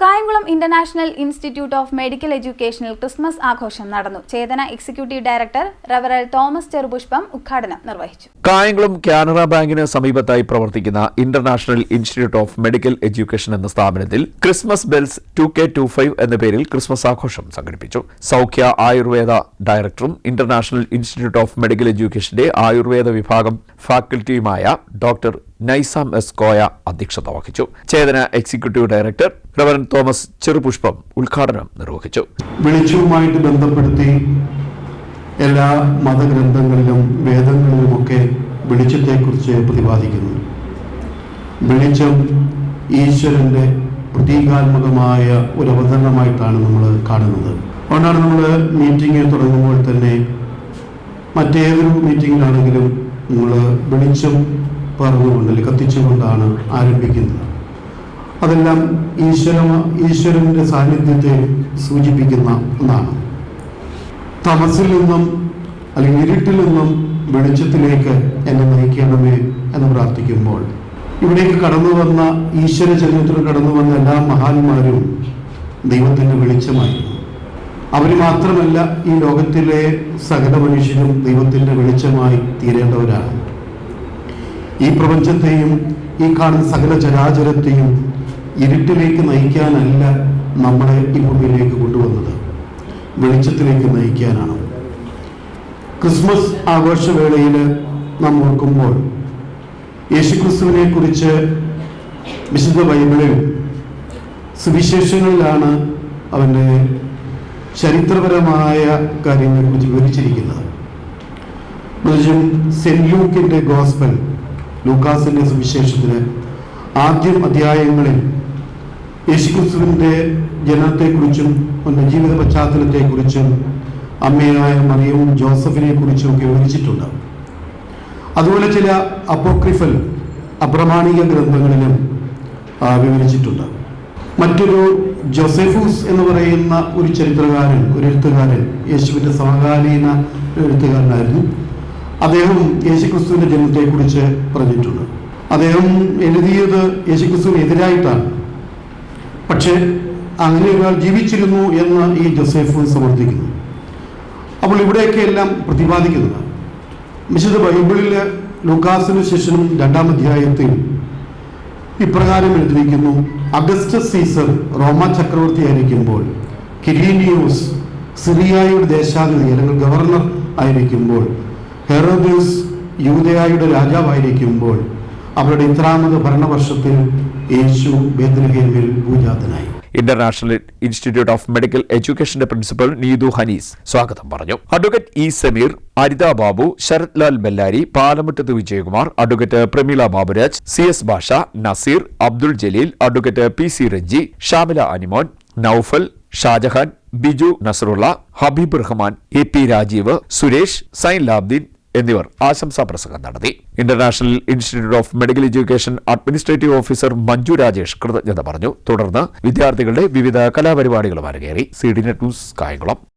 Kayamkulam international institute of medical എഡ്യൂക്കേഷനിൽ Christmas ആഘോഷം നടന്നു. ചേതന executive director റവറൽ തോമസ് ചെറുപുഷ്പം ഉദ്ഘാടനം നിർവഹിച്ചു. കായംകുളം കാനറ ബാങ്കിന് സമീപത്തായി പ്രവർത്തിക്കുന്ന international institute of medical education എന്ന സ്ഥാപനത്തിൽ Christmas bells two K two five എന്ന പേരിൽ ക്രിസ്മസ് ആഘോഷം സംഘടിപ്പിച്ചു. സൗഖ്യ ആയുർവേദ ഡയറക്ടറും ഇന്റർനാഷണൽ ഇൻസ്റ്റിറ്റ്യൂട്ട് ഓഫ് മെഡിക്കൽ എഡ്യൂക്കേഷന്റെ ആയുർവേദ വിഭാഗം ഫാക്കൽറ്റിയുമായ ഡോക്ടർ നൈസാം എസ് കോയ അധ്യക്ഷത വഹിച്ചു. Chethana executive director reverend Thomas Cherupushpam ഉദ്ഘാടനം നിർവഹിച്ചു. വെളിച്ചവുമായിട്ട് ബന്ധപ്പെടുത്തി എല്ലാ മതഗ്രന്ഥങ്ങളിലും വേദങ്ങളിലുമൊക്കെ വെളിച്ചത്തെക്കുറിച്ച് പ്രതിപാദിക്കുന്നു. വെളിച്ചം ഈശ്വരന്റെ പ്രതീകാത്മകമായ ഒരു അവതരണമായിട്ടാണ് നമ്മൾ കാണുന്നത്. അതുകൊണ്ടാണ് നമ്മൾ മീറ്റിംഗ് തുടങ്ങുമ്പോൾ തന്നെ മറ്റേതൊരു മീറ്റിങ്ങിലാണെങ്കിലും നമ്മൾ വെളിച്ചം പറഞ്ഞുകൊണ്ട് അല്ലെങ്കിൽ കത്തിച്ചുകൊണ്ടാണ് ആരംഭിക്കുന്നത്. അതെല്ലാം ഈശ്വര ഈശ്വരന്റെ സാന്നിധ്യത്തെ സൂചിപ്പിക്കുന്ന ഒന്നാണ്. തമസിൽ നിന്നും അല്ലെങ്കിൽ ഇരുട്ടിൽ നിന്നും വെളിച്ചത്തിലേക്ക് എന്നെ നയിക്കണമേ എന്ന് പ്രാർത്ഥിക്കുമ്പോൾ ഇവിടേക്ക് കടന്നു വന്ന ഈശ്വര ചരിത്രത്തിൽ കടന്നു വന്ന എല്ലാ മഹാന്മാരും ദൈവത്തിന്റെ വെളിച്ചമായിരുന്നു. അവർ മാത്രമല്ല ഈ ലോകത്തിലെ സകല മനുഷ്യരും ദൈവത്തിന്റെ വെളിച്ചമായി തീരേണ്ടവരാണ്. ഈ പ്രപഞ്ചത്തെയും ഈ കാണുന്ന സകല ചരാചരത്തെയും ഇരുട്ടിലേക്ക് നയിക്കാനല്ല നമ്മളെ ഈ ഭൂമിയിലേക്ക് കൊണ്ടുവന്നത്. വെളിച്ചത്തിലേക്ക് നയിക്കാനാണ്. ക്രിസ്മസ് ആഘോഷവേളയിൽ നാം ഓർക്കുമ്പോൾ യേശുക്രിസ്തുവിനെ കുറിച്ച് വിശുദ്ധ ബൈബിളിൽ സുവിശേഷങ്ങളിലാണ് അവന്റെ ചരിത്രപരമായ കാര്യങ്ങളെക്കുറിച്ച് വിവരിച്ചിരിക്കുന്നത്. എന്നുവെച്ചും സെന്റ് ലൂക്കിന്റെ ഗോസ്പൽ ലൂക്കാസിന്റെ സുവിശേഷത്തിന് ആദ്യം അധ്യായങ്ങളിൽ യേശുക്രിസ്തുവിന്റെ ജനനത്തെക്കുറിച്ചും ഒന്ന് ജീവിത പശ്ചാത്തലത്തെക്കുറിച്ചും അമ്മയായ മറിയവും ജോസഫിനെ കുറിച്ചും ഒക്കെ വിവരിച്ചിട്ടുണ്ട്. അതുപോലെ ചില അപ്പോക്രിഫൽ അപ്രമാണിക ഗ്രന്ഥങ്ങളിലും വിവരിച്ചിട്ടുണ്ട്. മറ്റൊരു ജോസെഫൂസ് എന്ന് പറയുന്ന ഒരു ചരിത്രകാരൻ ഒരു എഴുത്തുകാരൻ യേശുവിന്റെ സമകാലീന എഴുത്തുകാരനായിരുന്നു. അദ്ദേഹം യേശുക്രിസ്തുവിന്റെ ജനനത്തെക്കുറിച്ച് പറഞ്ഞിട്ടുണ്ട്. അദ്ദേഹം എഴുതിയത് യേശുക്രിസ്തുവിന് എതിരായിട്ടാണ് പക്ഷേ അങ്ങനെ ഒരാൾ ജീവിച്ചിരുന്നു എന്ന് ഈ ജോസഫ് സമർത്ഥിക്കുന്നു. അപ്പോൾ ഇവിടെയൊക്കെ എല്ലാം പ്രതിപാദിക്കുന്നത് വിശുദ്ധ ബൈബിളിൽ ലൂക്കാസിനു ശേഷം രണ്ടാം അധ്യായത്തിൽ ഇപ്രകാരം എഴുതിയിരിക്കുന്നു. അഗസ്റ്റസ് സീസർ റോമ ചക്രവർത്തി ആയിരിക്കുമ്പോൾ കിരീനിയോസ് സിറിയായുടെ ദേശാധിപതി അല്ലെങ്കിൽ ഗവർണർ ആയിരിക്കുമ്പോൾ ഹെറോദ്യൂസ് യൂതയായുടെ രാജാവായിരിക്കുമ്പോൾ അവരുടെ ഇത്രാമത് ഭരണവർഷത്തിൽ യേശു ബേദ്രഹേമിൽ പൂജാതനായി ഇന്റർനാഷണൽ ഇൻസ്റ്റിറ്റ്യൂട്ട് ഓഫ് മെഡിക്കൽ എഡ്യൂക്കേഷന്റെ പ്രിൻസിപ്പൽ നീതു ഹനീസ് സ്വാഗതം പറഞ്ഞു. Advocate E Sameer Aritha Babu Sarath Lal Bellari Palamuttath Vijayakumar advocate Pramila Baburaj C S Basha Nazeer Abdul Jaleel advocate P C Ranji Shamila Animon Noufal Shajahan Biju Nasarulla Habeeb Rahman A P Rajeev Suresh Zain Labdeen എന്നിവർ ആശംസാ പ്രസംഗം നടത്തി. International institute of medical education administrative officer Manju Rajesh കൃതജ്ഞത പറഞ്ഞു. തുടർന്ന് വിദ്യാർത്ഥികളുടെ വിവിധ കലാപരിപാടികളും അരങ്ങേറി. C D net news Kayamkulam.